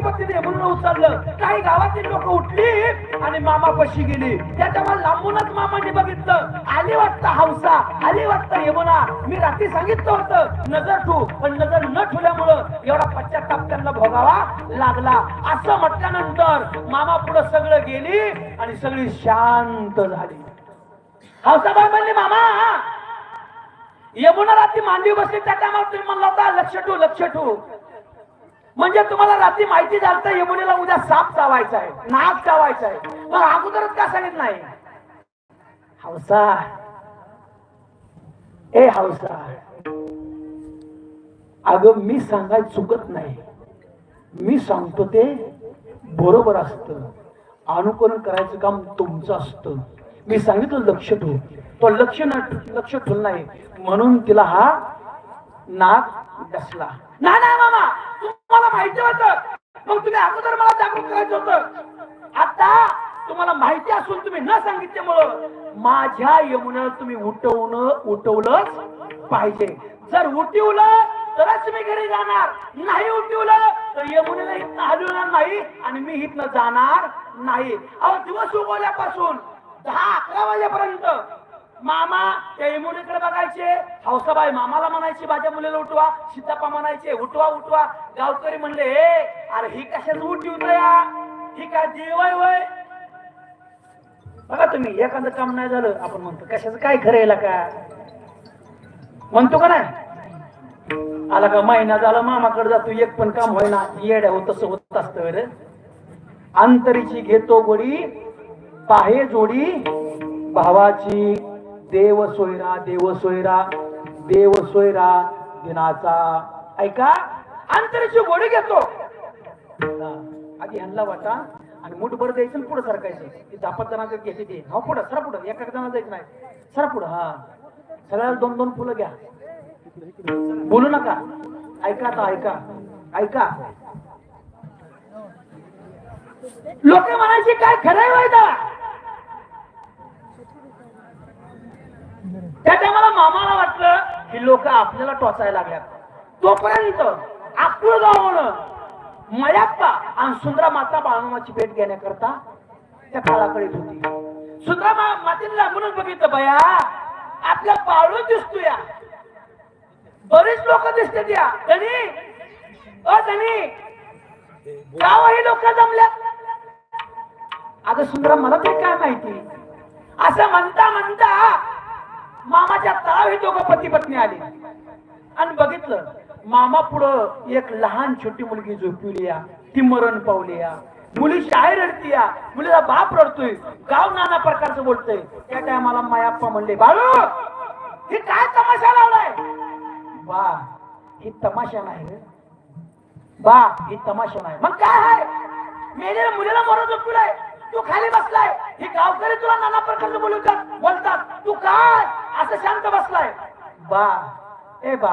पतीने म्हणून उचललं. काही गावातील लोक उठली आणि मामा पशी गेली त्याच्यावर लांबूनच मामाने बघितलं. आली वाटतं हौसा आली वाटतं यमुना. मी रात्री सांगितलं होतं नजर ठू पण नजर न ठेवल्यामुळं एवढा पश्चाताप त्यांना भोगावा लागला. असं म्हटल्यानंतर मामा पुढे सगळं गेली आणि सगळी शांत झाली. हौसाबाई म्हणले मामा यमुना रात्री मांडवी बसली. त्या टायमाला तुम्ही म्हणला होता लक्ष ठेवू लक्ष ठेवू. म्हणजे तुम्हाला रात्री माहिती झालं तर यमुनेला उद्या साप चावायचा आहे नाग चावायचा आहे. मग अगोदरच का सांगित नाही? हौसा. ए हौसा. अग मी सांगाय चुकत नाही. मी सांगतो ते बरोबर असत. अनुकरण करायचं काम तुमचं असतं. मी सांगितलं लक्ष ठेव. तो लक्ष न लक्ष ठेवलं नाही. म्हणून तिला हा नाक डसला ना नाही मामा तुम्हाला माहिती होतं? मग तुम्ही अगोदर मला जागृत करायचं होतं. आता तुम्हाला माहिती असून तुम्ही न सांगितल्यामुळं माझ्या यमुना तुम्ही उठवणं उठवलंच पाहिजे. जर उठवलं तरच मी घरी जाणार. नाही उठवलं तर यमुनेला इथनं हलवणार नाही आणि मी इथनं जाणार नाही. अहो दिवस उगवल्यापासून दहा अकरा वाजेपर्यंत मामा त्या मुलीकडे बघायचे. हौसाबाई मामाला म्हणायची माझ्या मुलीला उठवा. सीतापा म्हणायचे उठवा उठवा. गावकरी म्हणले हे अरे ही कशाच उठी या ही काय देव आहे वय? बघा तुम्ही एखादं काम नाही झालं आपण म्हणतो कशाच काय खरं का म्हणतो का नाही? आला का महिना झाला मामाकडे जातो एक पण काम होईना. येड्या होत तसं होत असतं रे. अंतरीची घेतो गोडी पाहे जोडी भावाची देव सोयरा देव सोयरा देव सोयरा दिनाचा. ऐका अंतरीची गोडी घेतो. आधी ह्यांना वाटा आणि मुठभर द्यायचं पुढे सरकायचं. ती दापत जणांचं घेते ते. हा पुढं सरा पुढं. एका जणांना जायचं नाही. सरा पुढं हा. सगळ्याला दोन दोन फुलं घ्या. बोलू नका. ऐका आता ऐका. ऐका. लोक म्हणायचे काय खरंय वायदा? त्या टायमाला मामाला वाटलं की लोक आपल्याला टोचायला लागल्यात. तोपर्यंत आकुळ गावणं मयाप्पा आणि सुंदरा माता बाळमाची भेट घेण्याकरता त्या काळाकडे होती. सुंदरा मा मातीने लागूनच बघितलं बया आपल्या बाळू दिसतो या बरीच लोक दिसते या. धनी अ धनी गावही लोक जमल्या अगं सुंदरा मला ते काय माहिती? असं म्हणता म्हणता मामाच्या तळाव हे दोघं पती पत्नी आली. आणि बघितलं मामा पुढं एक लहान छोटी मुलगी झोपली या ती मरण पावली या मुली शाळेत रडती या मुलीला बाप रडतोय गाव नाना प्रकारचं बोलतोय. त्या टायमाला मायाप्पा म्हणले बाळू हे काय तमाशा लावलाय? बा ही तमाशा नाही बा ही तमाशा नाही. मग काय आहे? मेलेल्या मुलीला मरण झोपलाय तू खाली बसलाय. हे गावकरी तुला नाना प्रकारचं बोलतात बोलतात. तू काय? असं शांत बसलाय. बा ए बा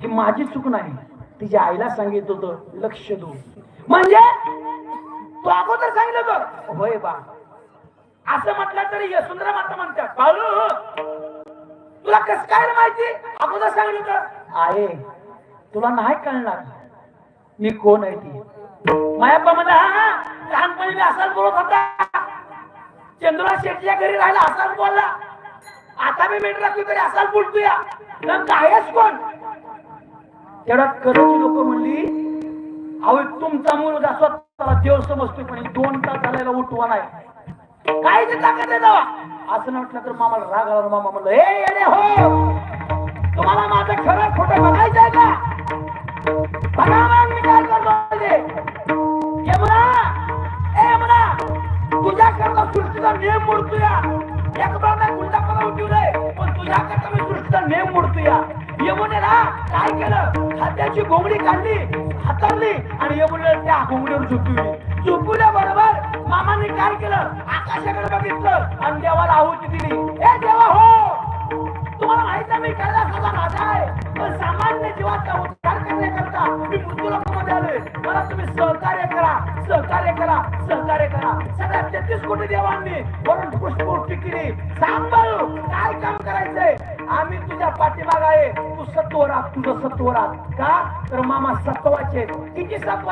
ही माझी चूक नाही. तिच्या आईला सांगितलं होत लक्ष दो. म्हणजे? तू अगोदर सांगितलं होतं. होय बा. असं म्हटलं तरी यशुंद्रा माता म्हणतात. बाळू तुला कस काय माहिती? अगोदर सांगितलं होतं. आहे. तुला नाही कळणार. मी कोण आहे ती? मायाप्पा म्हणजे हा हा लहानपणी मी असाच बोलत होता. चंद्रा शेट्टीच्या घरी राहिला असाच बोलला. आता मी मेट राखली तरी असाच बोलतो या आहेस कोण? तेवढ्यात करायची लोक म्हणली अहो तुमचा मुलगा स्वतःला देव समजतो पण दोन तास झालेला उठवा नाही. काय ते ताकद जावा असं नाही तर मामाला राग आला. मामा म्हणलं हे येडे हो! तुम्हाला माझं खरं खोटं बघायचंय का? बघा सृष्टीचा नियम मोडतोया. यमुनेला काय केलं? खात्याची घोंगडी काढली हाताळली आणि यमुनेला त्या घोंगडीवर झोपली झोपवल्या बरोबर मामाने काय केलं? आकाशाकडे बघितलं आणि देवाला आहुती दिली. हे देवा हो! तुम्हाला माहीत आहे मी कैलासाचा राजा आहे. पण सामान्य जीवाचा उद्धार करण्याकरता मी मृत्यू लोकांमध्ये आलोय. मला तुम्ही सहकार्य करा सहकार्य करा सहकार्य करा. सगळ्या तेहतीस कोटी देवांनी वरून पुष्पवृष्टी केली सांभाळू काय काम करायचंय? आम्ही तुझ्या पाठीमाग आहे. तू सत्वरात तुझं सत्वरात. का? तर मामा सत्वाचे किती सत्व